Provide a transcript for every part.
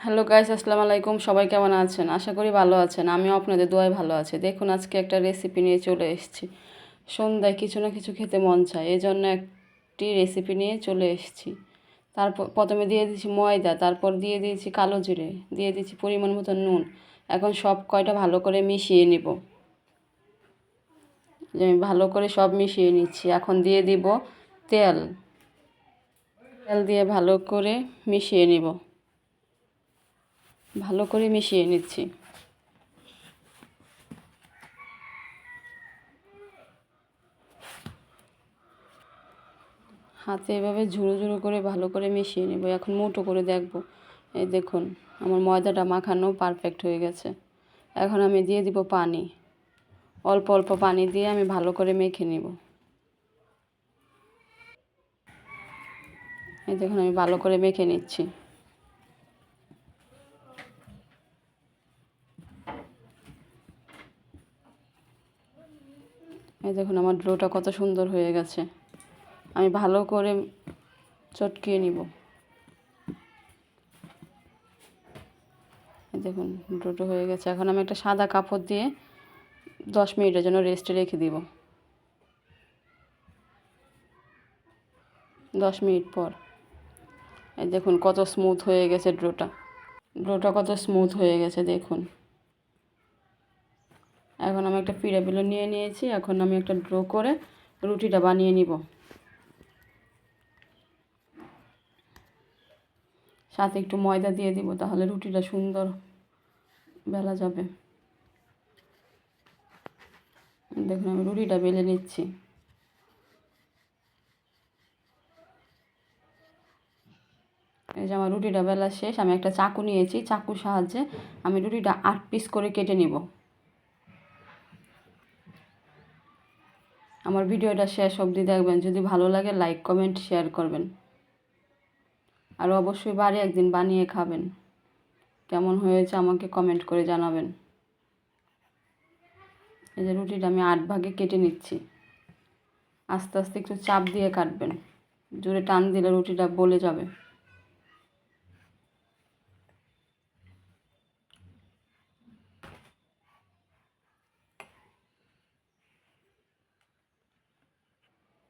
Hello guys, আসসালামু আলাইকুম। সবাই কেমন আছেন? আশা করি ভালো আছেন। আমিও আপনাদের দোয়ায় ভালো আছি। দেখুন, আজকে একটা রেসিপি নিয়ে চলে এসেছি। সন্ধ্যায় কিছু না কিছু খেতে মন চায় এই জন্য একটি রেসিপি নিয়ে চলে এসেছি। তারপর প্রথমে দিয়ে দিয়েছি ময়দা, তারপর দিয়ে দিয়েছি কালো জিরে, দিয়ে দিয়েছি পরিমাণ মতো নুন। এখন সব কয়টা ভালো করে মিশিয়ে নিব। আমি ভালো করে সব মিশিয়ে নিচ্ছি। এখন দিয়ে দিব তেল। তেল দিয়ে ভালো করে মিশিয়ে নিব। ভালো করে মিশিয়ে নিচ্ছি। হাতে এভাবে ঝুড়ো ঝুড়ো করে ভালো করে মিশিয়ে নেব। এখন মোটো করে দেখব। এই দেখুন, আমার ময়দাটা মাখানো পারফেক্ট হয়ে গেছে। এখন আমি দিয়ে দিব পানি। অল্প অল্প পানি দিয়ে আমি ভালো করে মেখে নেব। এই দেখুন, আমি ভালো করে মেখে নিচ্ছি। এই দেখুন, আমার ড্রোটা কত সুন্দর হয়ে গেছে। আমি ভালো করে চটকিয়ে নিব। দেখুন, ড্রোটা হয়ে গেছে। এখন আমি একটা সাদা কাপড় দিয়ে দশ মিনিটের জন্য রেস্টে রেখে দিব। দশ মিনিট পর। এই দেখুন, কত স্মুথ হয়ে গেছে ড্রোটা। ড্রোটা কত স্মুথ হয়ে গেছে, দেখুন। এখন আমি একটা পিরাবিলো নিয়ে নিয়েছি, এখন আমি একটা ড্র করে রুটিটা বানিয়ে নিব। সাথে একটু ময়দা দিয়ে দিব, তাহলে রুটিটা সুন্দর বেলা যাবে। দেখুন, আমি রুটিটা বেলে নিচ্ছি। এই যে আমার রুটিটা বেলা শেষ, আমি একটা চাকু নিয়েছি, চাকুর সাহায্যে আমি রুটিটা আট পিস করে কেটে নিব। আমার ভিডিওটা শেষ অবধি দেখবেন। যদি ভালো লাগে লাইক কমেন্ট শেয়ার করবেন। আর অবশ্যই বাড়ি একদিন বানিয়ে খাবেন। কেমন হয়েছে আমাকে কমেন্ট করে জানাবেন। এই যে রুটিটা আমি আট ভাগে কেটে নিচ্ছি। আস্তে আস্তে একটু চাপ দিয়ে কাটবেন। জোরে টান দিলে রুটিটা বলে যাবে।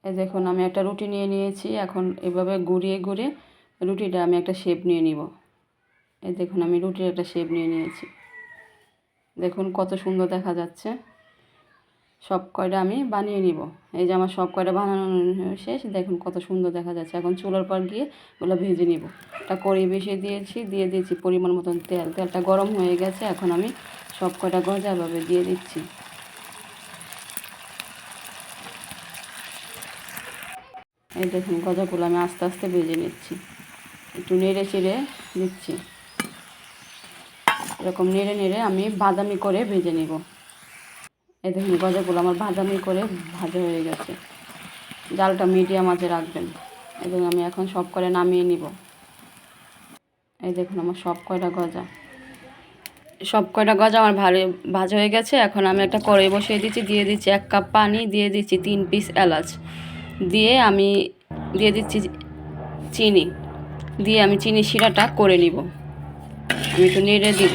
দেখুন, আমি একটা রুটি নিয়ে নিয়েছি। এখন এভাবে ঘুরিয়ে ঘুরে রুটিটা আমি একটা শেপ নিয়ে নিব। এই দেখুন, আমি রুটির একটা শেপ নিয়ে নিয়েছি। দেখুন, কত সুন্দর দেখা যাচ্ছে। সব কয়টা আমি বানিয়ে নিব। এই যে আমার সব কয়টা বানানো শেষ, দেখুন কত সুন্দর দেখা যাচ্ছে। এখন চুলার পর গিয়ে ওগুলো ভেজে নিব। একটা কড়ি বেশি দিয়েছি, দিয়ে দিয়েছি পরিমাণ মতন তেল। তেলটা গরম হয়ে গেছে, এখন আমি সব কয়টা গজাভাবে দিয়ে দিচ্ছি। এই দেখুন গজাগুলো আমি আস্তে আস্তে ভেজে নিচ্ছি। একটু নেড়ে চেড়ে দিচ্ছি এরকম নেড়ে নেড়ে আমি বাদামি করে ভেজে নিব। এই দেখুন গজাগুলো আমার বাদামি করে ভাজা হয়ে গেছে। জালটা মিডিয়াম আঁচে রাখবেন। এবং আমি এখন সব করে নামিয়ে নিব। এই দেখুন, আমার সব কয়টা গজা। সব কয়টা গজা আমার ভালো, ভাজা হয়ে গেছে। এখন আমি একটা কড়াই বসিয়ে দিচ্ছি, দিয়ে দিচ্ছি এক কাপ পানি, দিয়ে দিচ্ছি তিন পিস এলাচ। দিয়ে আমি, দিয়ে দিচ্ছি চিনি। দিয়ে আমি চিনি শিরাটা করে নিব। আমি একটু নেড়ে দিব।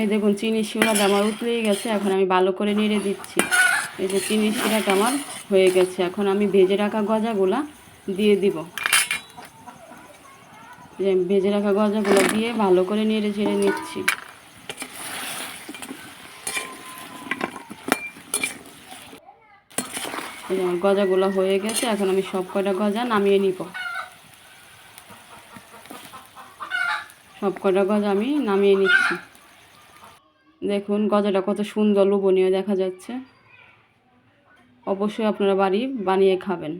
এই দেখুন চিনি শিরাটা আমার উতলেই গেছে। এখন আমি ভালো করে নেড়ে দিচ্ছি। এই যে চিনি শিরাটা আমার হয়ে গেছে। এখন আমি ভেজে রাখা গজাগুলা দিয়ে দিব। ভেজে রাখা গজাগুলো দিয়ে ভালো করে নেড়ে ঝেড়ে নিচ্ছি। এই আমার গজাগুলো হয়ে গেছে, এখন আমি সব কয়টা গজা নামিয়ে নিব। সব কটা গজা আমি নামিয়ে নিচ্ছি। দেখুন, গজাটা কত সুন্দর লোভনীয় দেখা যাচ্ছে। অবশ্যই আপনারা বাড়ি বানিয়ে খাবেন।